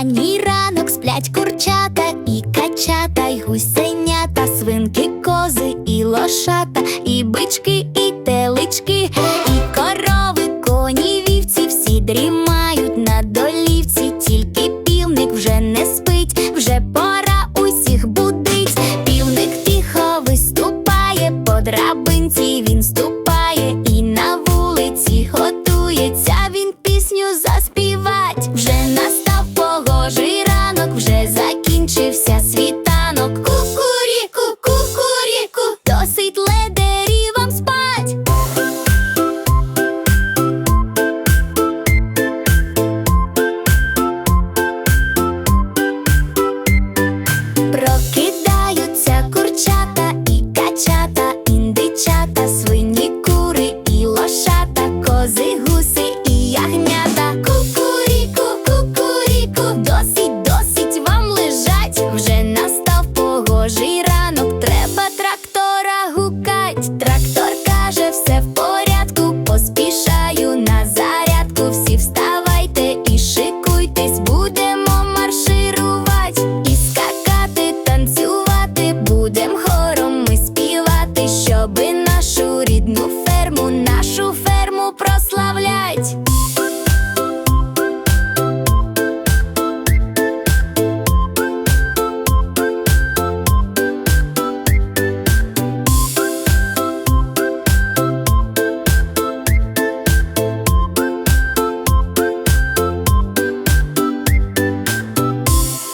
ранній ранок сплять курчата, і качата, й гусенята, свинки, кози, і лошата, і бички, і телички, і корови, коні, вівці, всі дрімають на долівці, тільки півник вже не спить, вже пора усіх будить. Півник тихо виступає, по драбинці він ступає, і на вулиці готується. been